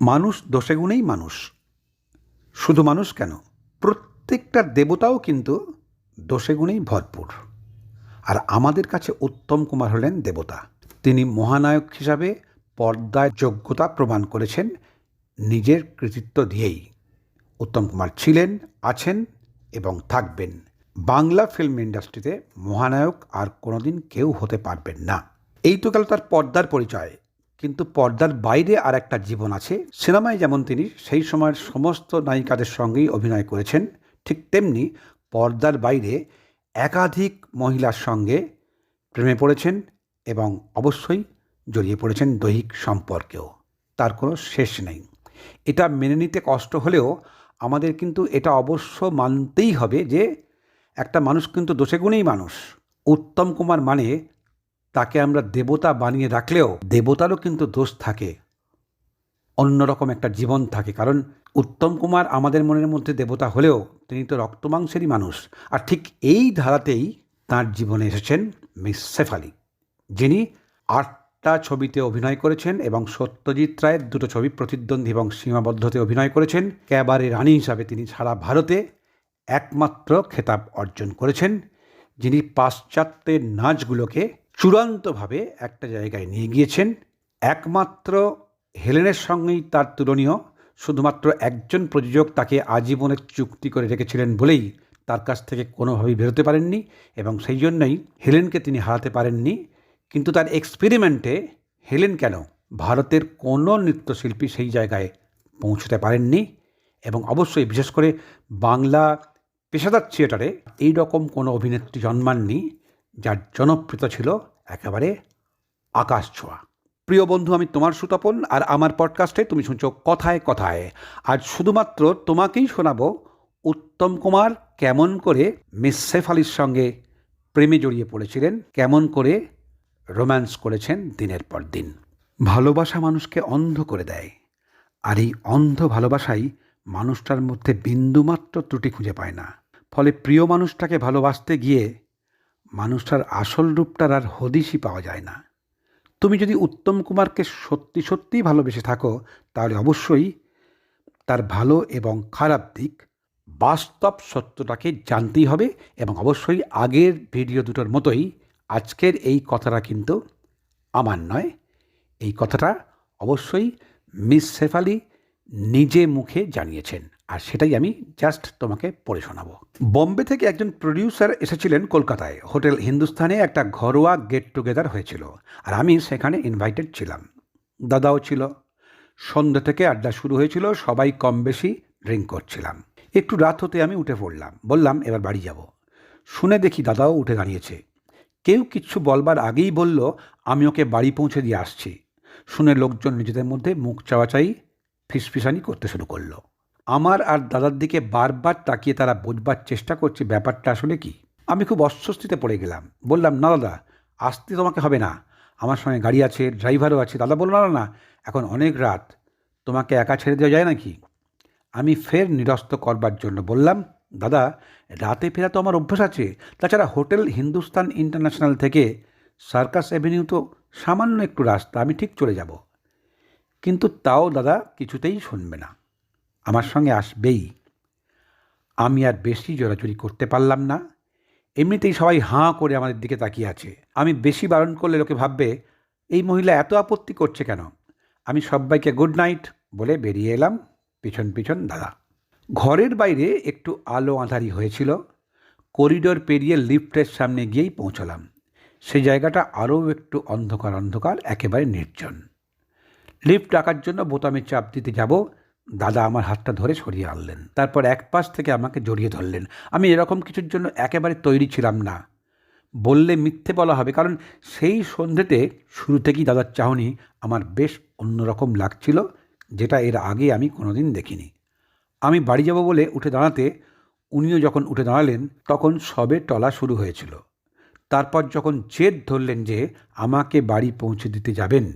মানুষ দোষে গুণেই মানুষ। শুধু মানুষ কেন? প্রত্যেকটা দেবতাও কিন্তু দোষে গুণেই ভরপুর। আর আমাদের কাছে উত্তম কুমার হলেন দেবতা। তিনি মহানায়ক হিসাবে পর্দায় যোগ্যতা প্রমাণ করেছেন, নিজের কৃতিত্ব দিয়েই। উত্তম কুমার ছিলেন, আছেন এবং থাকবেন। বাংলা ফিল্ম ইন্ডাস্ট্রিতে মহানায়ক আর কোনোদিন কেউ হতে পারবেন না। এই তো গেল তার পর্দার পরিচয়। কিন্তু পর্দার বাইরে আর একটা জীবন আছে। সিনেমায় যেমন তিনি, সেই সময়ের সমস্ত নায়িকাদের সঙ্গেই অভিনয় করেছেন। ঠিক তেমনি পর্দার বাইরে একাধিক মহিলার সঙ্গে প্রেমে পড়েছেন এবং অবশ্যই জড়িয়ে পড়েছেন দৈহিক সম্পর্কেও। তার কোনো শেষ নেই। এটা মেনে নিতে কষ্ট হলেও আমাদের কিন্তু এটা অবশ্য মানতেই হবে যে একটা মানুষ কিন্তু দোষে গুণেই মানুষ। উত্তম কুমার মানে তাকে আমরা দেবতা বানিয়ে রাখলেও দেবতারও কিন্তু দোষ থাকে। অন্যরকম একটা জীবন থাকে। কারণ উত্তম কুমার আমাদের মনের মধ্যে দেবতা হলেও তিনি তো রক্তমাংসেরই মানুষ। আর ঠিক এই ধারাতেই তার জীবনে এসেছেন মিস শেফালি, যিনি আটটা ছবিতে অভিনয় করেছেন এবং সত্যজিৎ রায়ের দুটো ছবি প্রতিদ্বন্দ্বী এবং সীমাবদ্ধতে অভিনয় করেছেন। ক্যাবারে রানী হিসাবে তিনি সারা ভারতে একমাত্র খেতাব অর্জন করেছেন, যিনি পাশ্চাত্যের নাচগুলোকে চূড়ান্তভাবে একটা জায়গায় নিয়ে গিয়েছেন। একমাত্র হেলেনের সঙ্গেই তার তুলনীয়। শুধুমাত্র একজন প্রযোজক তাকে আজীবনের চুক্তি করে রেখেছিলেন বলেই তার কাছ থেকে কোনোভাবেই বেরোতে পারেননি এবং সেই জন্যই হেলেনকে তিনি হারাতে পারেননি। কিন্তু তার এক্সপেরিমেন্টে হেলেন কেন ভারতের কোনো নৃত্যশিল্পী সেই জায়গায় পৌঁছতে পারেননি এবং অবশ্যই বিশেষ করে বাংলা পেশাদার থিয়েটারে এই রকম কোনো অভিনেত্রী জন্মাননি। যার জনপ্রিয়তা ছিল একেবারে আকাশ ছোঁয়া। প্রিয় বন্ধু, আমি তোমার সুতপন আর আমার পডকাস্টে তুমি শুনছো কথায় কথায়। আজ শুধুমাত্র তোমাকেই শোনাবো উত্তম কুমার কেমন করে মিস সেফ আলির সঙ্গে প্রেমে জড়িয়ে পড়েছিলেন, কেমন করে রোম্যান্স করেছেন দিনের পর দিন। ভালোবাসা মানুষকে অন্ধ করে দেয়, আর এই অন্ধ ভালোবাসাই মানুষটার মধ্যে বিন্দুমাত্র ত্রুটি খুঁজে পায় না। ফলে প্রিয় মানুষটাকে ভালোবাসতে গিয়ে মানুষটার আসল রূপটার আর হদিশই পাওয়া যায় না। তুমি যদি উত্তম কুমারকে সত্যি সত্যিই ভালোবেসে থাকো, তাহলে অবশ্যই তার ভালো এবং খারাপ দিক বাস্তব সত্যটাকে জানতেই হবে এবং অবশ্যই আগের ভিডিও দুটোর মতোই আজকের এই কথাটা কিন্তু আমার নয়। এই কথাটা অবশ্যই মিস শেফালি নিজে মুখে জানিয়েছেন। আর সেটাই আমি জাস্ট তোমাকে পড়ে শোনাবো। বম্বে থেকে একজন প্রডিউসার এসেছিলেন কলকাতায়। হোটেল হিন্দুস্থানে একটা ঘরোয়া গেট টুগেদার হয়েছিল আর আমি সেখানে ইনভাইটেড ছিলাম। দাদাও ছিল। সন্ধ্যে থেকে আড্ডা শুরু হয়েছিল, সবাই কম বেশি ড্রিঙ্ক করছিলাম। একটু রাত হতে আমি উঠে পড়লাম। বললাম, এবার বাড়ি যাব। শুনে দেখি দাদাও উঠে দাঁড়িয়েছে। কেউ কিচ্ছু বলবার আগেই বলল, আমি ওকে বাড়ি পৌঁছে দিয়ে আসছি। শুনে লোকজন নিজেদের মধ্যে মুখ চাওয়াচাই ফিসফিসানি করতে শুরু করল। আমার আর দাদার দিকে বারবার তাকিয়ে তারা বোঝবার চেষ্টা করছে ব্যাপারটা আসলে কি? আমি খুব অস্বস্তিতে পড়ে গেলাম। বললাম, না দাদা, আসতে তোমাকে হবে না। আমার সঙ্গে গাড়ি আছে, ড্রাইভারও আছে। দাদা বলল, না না এখন অনেক রাত। তোমাকে একা ছেড়ে দেওয়া যায় নাকি? আমি ফের নিরস্ত করবার জন্য বললাম, দাদা, রাতে ফেরা তো আমার অভ্যাস আছে। তাছাড়া হোটেল হিন্দুস্তান ইন্টারন্যাশনাল থেকে সার্কাস অ্যাভিনিউ তো সামান্য একটু রাস্তা, আমি ঠিক চলে যাব। কিন্তু তাও দাদা কিছুতেই শুনবে না। আমার সঙ্গে আসবেই। আমি আর বেশি জোরাজুরি করতে পারলাম না। এমনিতেই সবাই হাঁ করে আমাদের দিকে তাকিয়ে আছে। আমি বেশি বারণ করলে লোকে ভাববে, এই মহিলা এত আপত্তি করছে কেন? আমি সবাইকে গুড নাইট বলে বেরিয়ে এলাম। পিছন পিছন দাদা। ঘরের বাইরে একটু আলো আঁধারি হয়েছিল। করিডোর পেরিয়ে লিফটের সামনে গিয়েই পৌঁছলাম। সে জায়গাটা আরও একটু অন্ধকার অন্ধকার, একেবারে নির্জন। লিফট ডাকার জন্য বোতামে চাপ দিতে যাব দাদা আমার হাতটা ধরে সরিয়ে আনলেন। তারপর এক পাশ থেকে আমাকে জড়িয়ে ধরলেন। আমি এরকম কিছুর জন্য একেবারে তৈরি ছিলাম না। বললে মিথ্যে বলা হবে, কারণ সেই সন্ধ্যেতে শুরু থেকেই দাদার চাহনি আমার বেশ অন্যরকম লাগছিল, যেটা এর আগে আমি কোনোদিন দেখিনি। আমি বাড়ি যাব বলে উঠে দাঁড়াতে, উনিও যখন উঠে দাঁড়ালেন, তখন সবে টলা শুরু হয়েছিল। তারপর যখন জেদ ধরলেন যে আমাকে বাড়ি পৌঁছে দিতে যাবেন,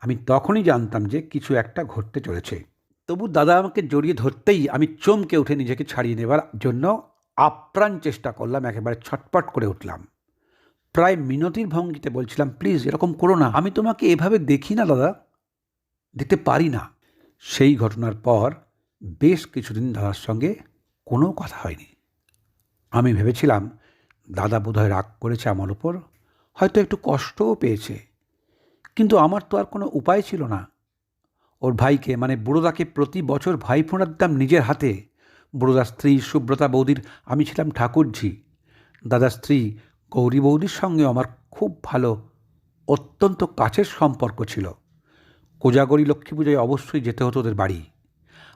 আমি তখনই জানতাম যে কিছু একটা ঘটতে চলেছে। তবু দাদা আমাকে জড়িয়ে ধরতেই আমি চমকে উঠে নিজেকে ছাড়িয়ে নেবার জন্য আপ্রাণ চেষ্টা করলাম, একেবারে ছটপট করে উঠলাম। প্রায় মিনতির ভঙ্গিতে বলছিলাম, প্লিজ, এরকম করো না। আমি তোমাকে এভাবে দেখি না, দাদা। দেখতে পারি না। সেই ঘটনার পর বেশ কিছুদিন দাদার সঙ্গে কোনো কথা হয়নি। আমি ভেবেছিলাম, দাদা বোধহয় রাগ করেছে আমার উপর। হয়তো একটু কষ্টও পেয়েছে। কিন্তু আমার তো আর কোনো উপায় ছিল না। ওর ভাইকে মানে বুড়োদাকে প্রতি বছর ভাই ফোঁড়া দিতাম নিজের হাতে। বুড়োদার স্ত্রী সুব্রতা বৌদির, আমি ছিলাম ঠাকুরঝি। দাদার স্ত্রী গৌরী বৌদির সঙ্গে আমার খুব ভালো, অত্যন্ত কাছের সম্পর্ক ছিল। কোজাগরী লক্ষ্মী পুজোয় অবশ্যই যেতে হতো ওদের বাড়ি।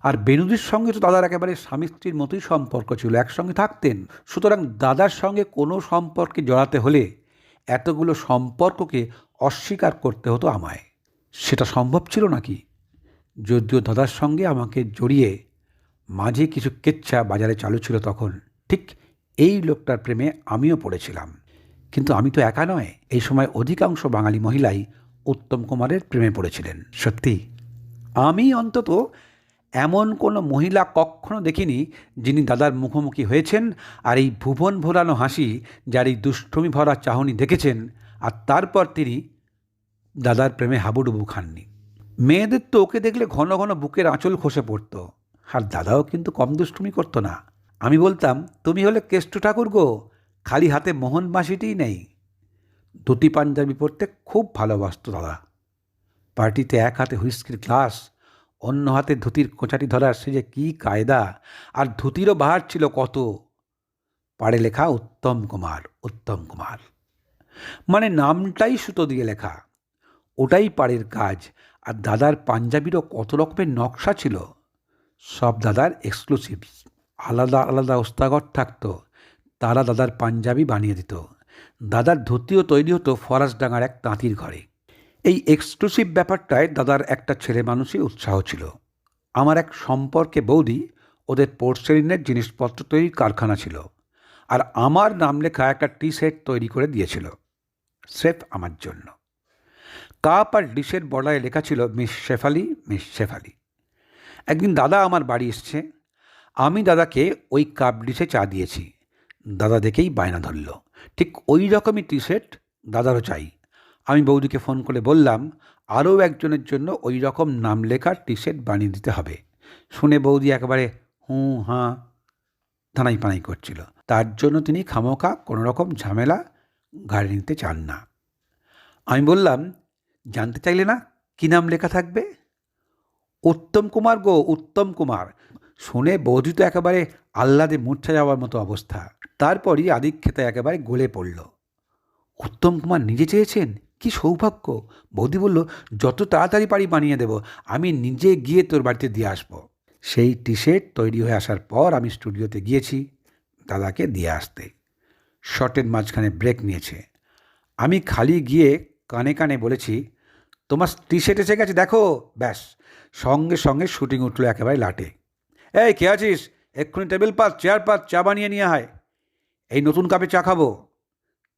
আর বেনুদির সঙ্গে তো দাদার একেবারে স্বামী স্ত্রীর মতোই সম্পর্ক ছিল, একসঙ্গে থাকতেন। সুতরাং দাদার সঙ্গে কোনো সম্পর্কে জড়াতে হলে এতগুলো সম্পর্ককে অস্বীকার করতে হতো আমায়। সেটা সম্ভব ছিল নাকি? যদিও দাদার সঙ্গে আমাকে জড়িয়ে মাঝে কিছু কেচ্ছা বাজারে চালু ছিল তখন, ঠিক এই লোকটার প্রেমে আমিও পড়েছিলাম। কিন্তু আমি তো একা নয়, এই সময় অধিকাংশ বাঙালি মহিলাই উত্তম কুমারের প্রেমে পড়েছিলেন। সত্যি, আমি অন্তত এমন কোনো মহিলা কখনো দেখিনি যিনি দাদার মুখোমুখি হয়েছেন আর এই ভুবন ভোরানো হাসি যার এই দুষ্টমি ভরা চাহনি দেখেছেন আর তারপর তিনি দাদার প্রেমে হাবুডুবু খাননি। মেয়েদের তো ওকে দেখলে ঘন ঘন বুকের আঁচল খসে পড়তো। আর দাদাও কিন্তু কম দুষ্টুমি করতো না। আমি বলতাম, তুমি হলে কেষ্ট ঠাকুর গো, খালি হাতে মোহন বাঁশিটিই নেই। ধুতি পাঞ্জাবি পরতে খুব ভালোবাসত দাদা। পার্টিতে এক হাতে হুইস্কির গ্লাস, অন্য হাতে ধুতির কোচাটি ধরার সে যে কী কায়দা, আর ধুতিরও বাহার ছিল কত। পাড়ে লেখা, উত্তম কুমার উত্তম কুমার। মানে নামটাই সুতো দিয়ে লেখা। ওটাই পাড়ের কাজ আর দাদার পাঞ্জাবিরও কত রকমের নকশা ছিল? সব দাদার এক্সক্লুসিভ আলাদা আলাদা ওস্তাগর থাকত। তারা দাদার পাঞ্জাবি বানিয়ে দিত। দাদার ধুতিও তৈরি হতো ফরাসডাঙ্গার এক তাঁতির ঘরে। এই এক্সক্লুসিভ ব্যাপারটায় দাদার একটা ছেলে মানুষই উৎসাহ ছিল। আমার এক সম্পর্কে বৌদি ওদের পোর্সেলিনের জিনিসপত্র তৈরির কারখানা ছিল। আর আমার নাম লেখা একটা টি সেট তৈরি করে দিয়েছিল। স্রেফ আমার জন্য। কাপ আর ডিশের বর্ডারে লেখা ছিল, মিস শেফালি মিস শেফালি। একদিন দাদা আমার বাড়ি এসছে। আমি দাদাকে ওই কাপ ডিশে চা দিয়েছি। দাদা দেখেই বায়না ধরল। ঠিক ওই রকমই টি শার্ট দাদারও চাই। আমি বৌদিকে ফোন করে বললাম, আরও একজনের জন্য ওই রকম নাম লেখার টি শার্ট বানিয়ে দিতে হবে। শুনে বৌদি একেবারে হুঁ, হাঁ থানাই পানাই করছিল। তার জন্য তিনি খামোখা কোনো রকম ঝামেলা গাড়ি নিতে চান না। আমি বললাম জানতে চাইলে না, কী নাম লেখা থাকবে? উত্তম কুমার গো, উত্তম কুমার। শুনে বৌদি তো একেবারে আহ্লাদে মূর্ছা যাওয়ার মতো অবস্থা। তারপরই আদিক্ষেতা একেবারে গলে পড়ল। উত্তম কুমার নিজে চেয়েছেন? কি সৌভাগ্য! বৌদি বলল, যত তাড়াতাড়ি পারি বানিয়ে দেব, আমি নিজে গিয়ে তোর বাড়িতে দিয়ে আসব। সেই টি শার্ট তৈরি হয়ে আসার পর আমি স্টুডিওতে গিয়েছি দাদাকে দিয়ে আসতে। শটের মাঝখানে ব্রেক নিয়েছে। আমি খালি গিয়ে কানে কানে বলেছি, তোমার টি শার্ট এসে গেছে, দেখো। ব্যাস, সঙ্গে সঙ্গে শুটিং উঠল একেবারে লাটে। এই, কে আছিস? এক্ষুনি টেবিল পাত, চেয়ার পাত, চা বানিয়ে নিয়ে হয় এই নতুন কাপে চা খাব।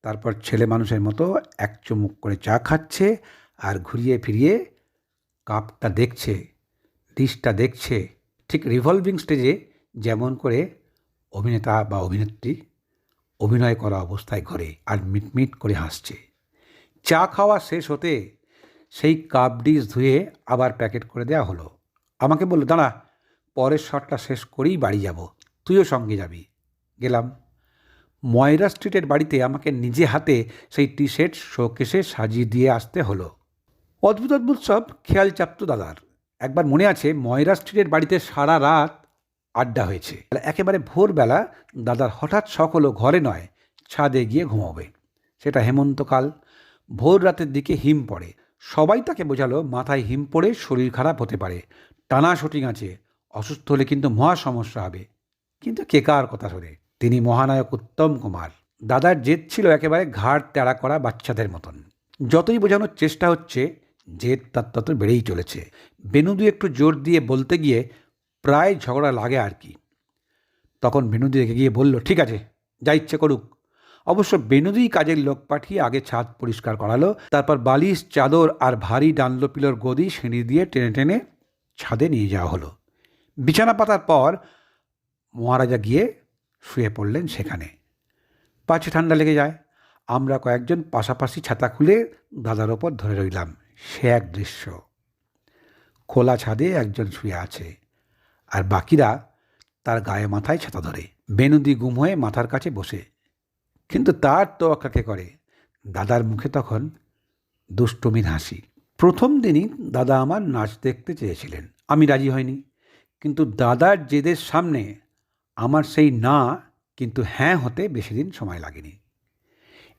তারপর ছেলে মানুষের মতো এক চুমুক করে চা খাচ্ছে আর ঘুরিয়ে ফিরিয়ে কাপটা দেখছে, ডিশটা দেখছে, ঠিক রিভলভিং স্টেজে যেমন করে অভিনেতা বা অভিনেত্রী অভিনয় করা অবস্থায় ঘরে আর মিটমিট করে হাসছে। চা খাওয়া শেষ হতে সেই কাপ ডিশ ধুয়ে আবার প্যাকেট করে দেওয়া হলো। আমাকে বলল, দাঁড়া, পরের শটটা শেষ করেই বাড়ি যাব। তুইও সঙ্গে যাবি। গেলাম। ময়রা স্ট্রিটের বাড়িতে আমাকে নিজে হাতে সেই টি শার্ট শোকেসে সাজিয়ে দিয়ে আসতে হলো। অদ্ভুত অদ্ভুত সব খেয়াল চাপতো দাদার। একবার মনে আছে, ময়রা স্ট্রিটের বাড়িতে সারা রাত আড্ডা হয়েছে। একেবারে ভোরবেলা দাদার হঠাৎ শখ ঘরে নয়, ছাদে গিয়ে ঘুমাবে। সেটা হেমন্তকাল ভোর রাতের দিকে হিম পড়ে। সবাই তাকে বোঝালো, মাথায় হিম পড়ে শরীর খারাপ হতে পারে। টানা শুটিং আছে। অসুস্থ হলে কিন্তু মহা সমস্যা হবে। কিন্তু কে কার কথা শোনে? তিনি মহানায়ক উত্তম কুমার। দাদার জেদ ছিল একেবারে ঘাড় তেড়া করা বাচ্চাদের মতন। যতই বোঝানোর চেষ্টা হচ্ছে, জেদ তার তত বেড়েই চলেছে। বেনুদু একটু জোর দিয়ে বলতে গিয়ে প্রায় ঝগড়া লাগে আর কি। তখন বেনুদি রেখে গিয়ে বলল, ঠিক আছে, যা ইচ্ছে করুক। অবশ্য বেনুদি কাজের লোক পাঠিয়ে আগে ছাদ পরিষ্কার করালো, তারপর বালিশ, চাদর আর ভারী ডানলোপিলোর গদি সিঁড়ি দিয়ে টেনে টেনে ছাদে নিয়ে যাওয়া হলো। বিছানা পাতার পর মহারাজা গিয়ে শুয়ে পড়লেন সেখানে। পাছে ঠান্ডা লেগে যায়। আমরা কয়েকজন পাশাপাশি ছাতা খুলে দাদার ওপর ধরে রইলাম। সে এক দৃশ্য। খোলা ছাদে একজন শুয়ে আছে আর বাকিরা তার গায়ে মাথায় ছাতা ধরে। বেনুদি গুম হয়ে মাথার কাছে বসে। কিন্তু তার তো তোয়াক্কাকে করে? দাদার মুখে তখন দুষ্টমির হাসি। প্রথম দিনই দাদা আমার নাচ দেখতে চেয়েছিলেন। আমি রাজি হয়নি। কিন্তু দাদার জেদের সামনে আমার সেই না কিন্তু হ্যাঁ হতে বেশি দিন সময় লাগেনি।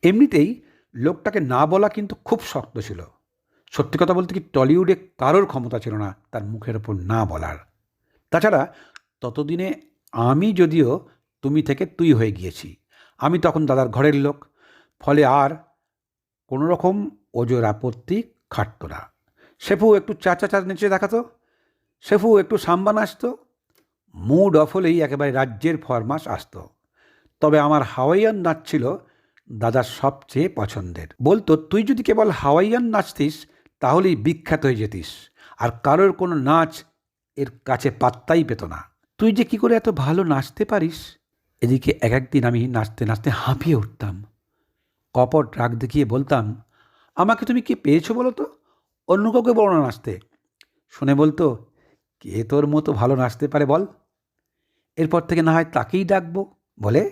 এমনিতেই লোকটাকে না বলা কিন্তু খুব শক্ত ছিল। সত্যি কথা বলতে কি টলিউডে কারোর ক্ষমতা ছিল না তার মুখের ওপর না বলার। তাছাড়া ততদিনে আমি যদিও তুমি থেকে তুই হয়ে গিয়েছি। আমি তখন দাদার ঘরের লোক। ফলে আর কোনো রকম ওজোর আপত্তি খাটতো না। শেফু একটু চা চা নেচে দেখাতো। শেফু একটু সাম্বান আসতো মুড অফ হলেই একেবারে রাজ্যের ফরমাস আসতো। তবে আমার হাওয়াইয়ান নাচ ছিল দাদার সবচেয়ে পছন্দের। বলতো, তুই যদি কেবল হাওয়াইয়ান নাচতিস, তাহলেই বিখ্যাত হয়ে যেতিস। আর কারোর কোনো নাচ এর কাছে পাত্তাই পেত না। তুই যে কি করে এত ভালো নাচতে পারিস? এদিকে এক একদিন আমি নাচতে নাচতে হাঁপিয়ে উঠতাম। কপট রাগ দেখিয়ে বলতাম, আমাকে তুমি কি পেয়েছ বলো তো? অন্য কাউকে বলো না নাচতে। শুনে বলতো, কে তোর মতো ভালো নাচতে পারে বল? এরপর থেকে না হয় তাকেই ডাকবো, বলে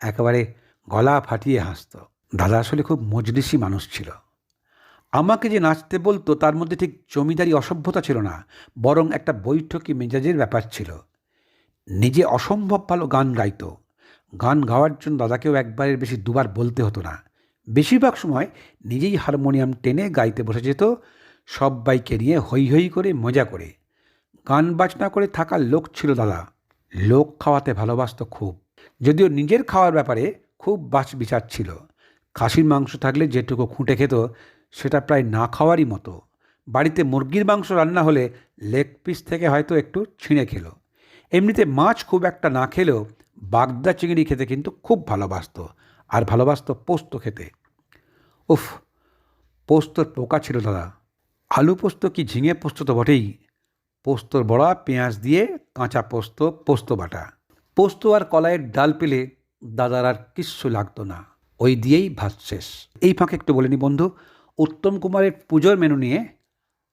একেবারে গলা ফাটিয়ে হাসত। দাদা আসলে খুব মজলিসি মানুষ ছিল। আমাকে যে নাচতে বলতো তার মধ্যে ঠিক জমিদারি অসভ্যতা ছিল না, বরং একটা বৈঠকি মেজাজের ব্যাপার ছিল। নিজে অসম্ভব ভালো গান গাইতো। গান গাওয়ার জন্য দাদাকেও একবারের বেশি দুবার বলতে হতো না। বেশিরভাগ সময় নিজেই হারমোনিয়াম টেনে গাইতে বসে যেত সবাইকে নিয়ে হৈ হৈ করে মজা করে। গান বাজনা করে থাকার লোক ছিল দাদা। লোক খাওয়াতে ভালোবাসতো খুব। যদিও নিজের খাওয়ার ব্যাপারে খুব বাছ বিচার ছিল। খাসির মাংস থাকলে যেটুকু খুঁটে খেত, সেটা প্রায় না খাওয়ারই মতো। বাড়িতে মুরগির মাংস রান্না হলে লেগ পিস থেকে হয়তো একটু ছিঁড়ে খেলো। এমনিতে মাছ খুব একটা না খেলেও বাগদা চিংড়ি খেতে কিন্তু খুব ভালোবাসত, আর ভালোবাসতো পোস্ত খেতে। উফ, পোস্তর পোকা ছিল দাদা। আলু পোস্ত কি ঝিঙে পোস্ত তো বটেই। পোস্তর বড়া, পেঁয়াজ দিয়ে কাঁচা পোস্ত পোস্ত বাটা। পোস্ত আর কলাইয়ের ডাল পেলে দাদার আর কিচ্ছু লাগতো না। ওই দিয়েই ভাত শেষ। এই ফাঁকে একটু বলে নি বন্ধু, উত্তম কুমারের পুজোর মেনু নিয়ে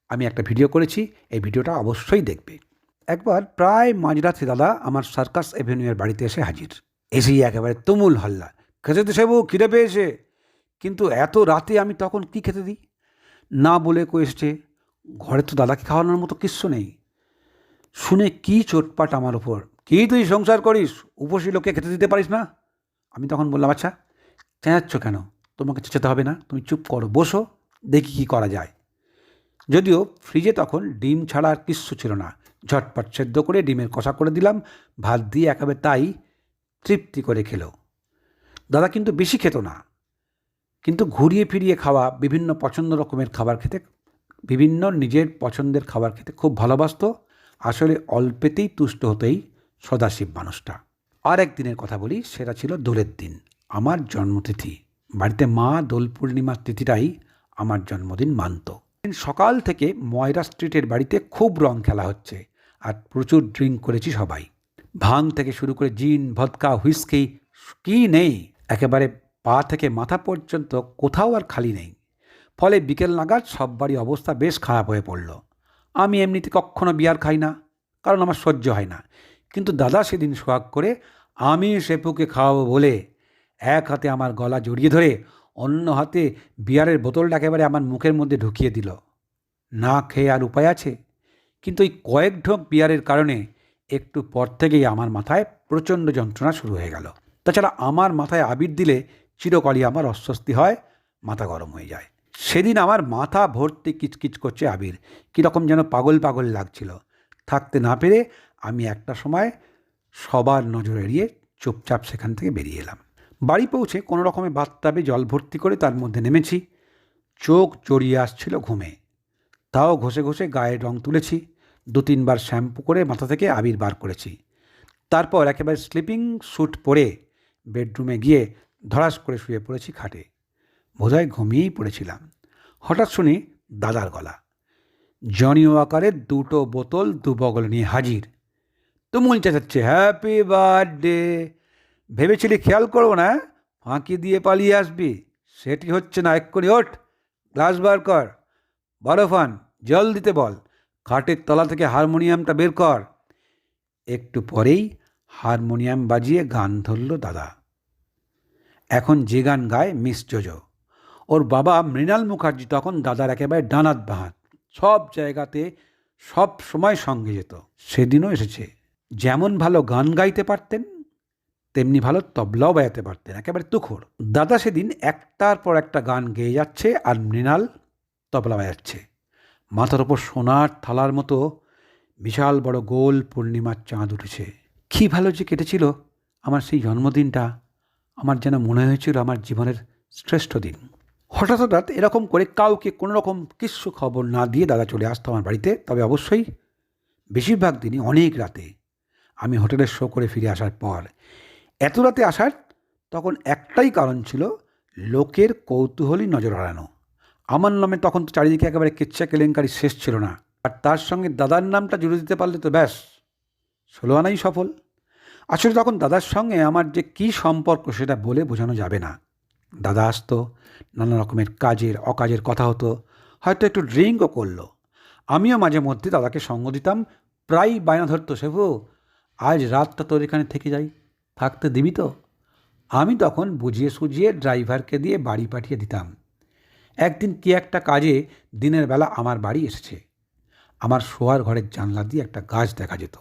আমি একটা ভিডিও করেছি। এই ভিডিওটা অবশ্যই দেখবে। একবার প্রায় মাঝরাতে দাদা আমার সার্কাস এভিনিউয়ের বাড়িতে এসে হাজির। এসেই একেবারে তুমুল হল্লা। খেতে তো সেবু, খিদে পেয়েছে। কিন্তু এত রাতে আমি তখন কি খেতে দিই? না বলে কো এসছে? ঘরে তো দাদাকে খাওয়ানোর মতো কিচ্ছু নেই। শুনে কি চোটপাট আমার ওপর কি তুই সংসার করিস? উপসী লোককে খেতে দিতে পারিস না? আমি তখন বললাম আচ্ছা চেঁচাচ্ছ কেন? তোমাকে চেঁচাতে হবে না। তুমি চুপ করো, বসো, দেখি কি করা যায়। যদিও ফ্রিজে তখন ডিম ছাড়া আর কিচ্ছু ছিল না। ঝটপট সেদ্ধ করে ডিমের কষা করে দিলাম। ভাত দিয়ে একেবারে তাই তৃপ্তি করে খেলো। দাদা কিন্তু বেশি খেত না। কিন্তু ঘুরিয়ে ফিরিয়ে খাওয়া, বিভিন্ন পছন্দ রকমের খাবার খেতে, বিভিন্ন নিজের পছন্দের খাবার খেতে খুব ভালোবাসতো। আসলে অল্পেতেই তুষ্ট হতেই সদাশিব মানুষটা। আর একদিনের কথা বলি, সেটা ছিল দোলের দিন, আমার জন্মতিথি। বাড়িতে মা দোল পূর্ণিমার তিথিটাই আমার জন্মদিন মানত। সকাল থেকে ময়রা স্ট্রিটের বাড়িতে খুব রং খেলা হচ্ছে। আর প্রচুর ড্রিঙ্ক করেছি সবাই। ভাং থেকে শুরু করে জিন ভদকা হুইস্কি কি নেই? একেবারে পা থেকে মাথা পর্যন্ত কোথাও আর খালি নেই। ফলে বিকেল নাগাদ সব বাড়ি অবস্থা বেশ খারাপ হয়ে পড়ল। আমি এমনিতে কখনো বিয়ার খাই না, কারণ আমার সহ্য হয় না। কিন্তু দাদা সেদিন সোহাগ করে, আমি সেপুকে খাওয়াবো বলে এক হাতে আমার গলা জড়িয়ে ধরে অন্য হাতে বিয়ারের বোতলটা একেবারে আমার মুখের মধ্যে ঢুকিয়ে দিল। না খেয়ে আর উপায় আছে? কিন্তু এই কয়েক ঢোক বিয়ারের কারণে একটু পর থেকেই আমার মাথায় প্রচণ্ড যন্ত্রণা শুরু হয়ে গেল। তাছাড়া আমার মাথায় আবির দিলে চিরকালই আমার অস্বস্তি হয়, মাথা গরম হয়ে যায়। সেদিন আমার মাথা ভর্তি কিচকিচ করছে আবির, কীরকম যেন পাগল পাগল লাগছিল। থাকতে না পেরে আমি একটা সময় সবার নজর এড়িয়ে চুপচাপ সেখান থেকে বেরিয়ে এলাম। বাড়ি পৌঁছে কোনো রকমে বাথটাবে জল ভর্তি করে তার মধ্যে নেমেছি। চোখ জড়িয়ে আসছিল ঘুমে। তাও ঘষে ঘষে গায়ের রং তুলেছি। দু তিনবার শ্যাম্পু করে মাথা থেকে আবির বার করেছি। তারপর একেবারে স্লিপিং স্যুট পরে বেডরুমে গিয়ে ধরাস করে শুয়ে পড়েছি খাটে। বোধহয় ঘুমিয়েই পড়েছিলাম। হঠাৎ শুনি দাদার গলা। জনি ওয়াকারের দুটো বোতল, দু বগল নিয়ে হাজির। তুমুল চেঁচাচ্ছে হ্যাপি বার্থডে ভেবেছিলি খেয়াল করব না ফাঁকি দিয়ে পালিয়ে আসবি। সেটি হচ্ছে না, এক্ষুনি ওঠ, গ্লাস বার কর। বরফান জল দিতে বল। খাটের তলা থেকে হারমোনিয়ামটা বের কর। একটু পরেই হারমোনিয়াম বাজিয়ে গান ধরল দাদা। এখন যে গান গায় মিস জোজো। ওর বাবা মৃণাল মুখার্জি তখন দাদার একেবারে ডানাত বাহাত। সব জায়গাতে সব সময় সঙ্গে যেত। সেদিনও এসেছে। যেমন ভালো গান গাইতে পারতেন, তেমনি ভালো তবলাও বাজাতে পারতেন, একেবারে তুখোর দাদা সেদিন একটার পর একটা গান গেয়ে যাচ্ছে আর মৃণাল তবলা বাজাচ্ছে। মাথার ওপর সোনার থালার মতো বিশাল বড় গোল পূর্ণিমার চাঁদ উঠেছে। কী ভালো যে কেটেছিল আমার সেই জন্মদিনটা, আমার যেন মনে হয়েছিল আমার জীবনের শ্রেষ্ঠ দিন। হঠাৎ হঠাৎ এরকম করে কাউকে কোনো রকম কিচ্ছু খবর না দিয়ে দাদা চলে আসতো আমার বাড়িতে, তবে অবশ্যই বেশিরভাগ দিনই অনেক রাতে আমি হোটেলের শো করে ফিরে আসার পর। এত রাতে আসার তখন একটাই কারণ ছিল লোকের কৌতূহলী নজর এড়ানো আমার নামে তখন তো চারিদিকে একেবারে কেচ্ছা কেলেঙ্কারি শেষ ছিল না। আর তার সঙ্গে দাদার নামটা জুড়ে দিতে পারলে তো ব্যাস ষোলো আনাই সফল। আসলে তখন দাদার সঙ্গে আমার যে কী সম্পর্ক সেটা বলে বোঝানো যাবে না। দাদা আসতো, নানা রকমের কাজের, অকাজের কথা হতো, হয়তো একটু ড্রিঙ্কও করল। আমিও মাঝে মধ্যে দাদাকে সঙ্গ দিতাম, প্রায় বায়না ধরতো সেবু আজ রাতটা তোর এখানে থেকে যাই, থাকতে দিবি তো? আমি তখন বুঝিয়ে সুঝিয়ে ড্রাইভারকে দিয়ে বাড়ি পাঠিয়ে দিতাম। একদিন কি একটা কাজে দিনের বেলা আমার বাড়ি এসেছে। আমার শোয়ার ঘরের জানলা দিয়ে একটা গাছ দেখা যেত।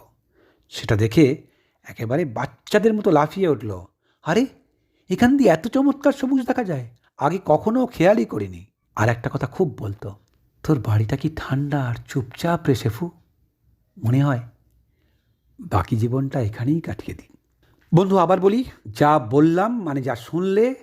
সেটা দেখে একেবারে বাচ্চাদের মতো লাফিয়ে উঠল। আরে, এখান দিয়ে এত চমৎকার সবুজ দেখা যায়। আগে কখনো খেয়ালই করিনি। আর একটা কথা খুব বলতো, তোর বাড়িটা কি ঠান্ডা আর চুপচাপ রে শেফু? মনে হয়। বাকি জীবনটা এখানেই কাটিয়ে দিই। বন্ধু, আবার বলি, যা বললাম মানে যা শুনলে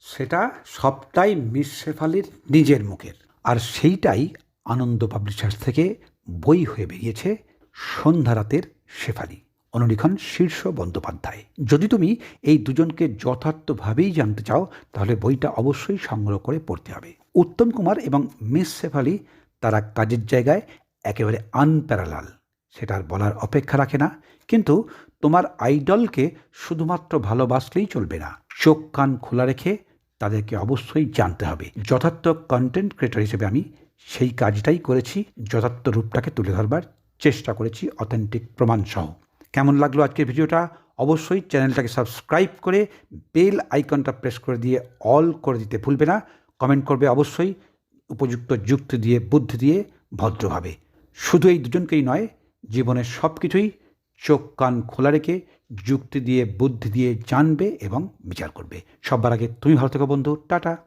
সেটা সবটাই মিস শেফালির নিজের মুখের। আর সেইটাই আনন্দ পাবলিশার্স থেকে বই হয়ে বেরিয়েছে সন্ধ্যা রাতের শেফালি। অনুলিখন শীর্ষ বন্দ্যোপাধ্যায়। যদি তুমি এই দুজনকে যথার্থভাবেই জানতে চাও, তাহলে বইটা অবশ্যই সংগ্রহ করে পড়তে হবে। উত্তম কুমার এবং মিস শেফালি তারা কাজের জায়গায় একেবারে আনপ্যারালাল। সেটা আর বলার অপেক্ষা রাখে না। কিন্তু তোমার আইডলকে শুধুমাত্র ভালোবাসলেই চলবে না। চোখ কান খোলা রেখে তাদেরকে অবশ্যই জানতে হবে। যথার্থ কন্টেন্ট ক্রিয়েটর হিসেবে আমি সেই কাজটাই করেছি, যথার্থ রূপটাকে তুলে ধরবার চেষ্টা করেছি অথেন্টিক প্রমাণসহ। কেমন লাগল আজকের ভিডিওটা? অবশ্যই চ্যানেলটাকে সাবস্ক্রাইব করে বেল আইকনটা প্রেস করে দিয়ে অল করে দিতে ভুলবে না। কমেন্ট করবে অবশ্যই, উপযুক্ত যুক্তি দিয়ে, বুদ্ধি দিয়ে, ভদ্রভাবে। শুধু এই দুজনকেই নয়, জীবনের সব কিছুই চোখ কান খোলা রেখে যুক্তি দিয়ে, বুদ্ধি দিয়ে জানবে এবং বিচার করবে। সবার আগে তুমি ভালো থেকো বন্ধু। টাটা।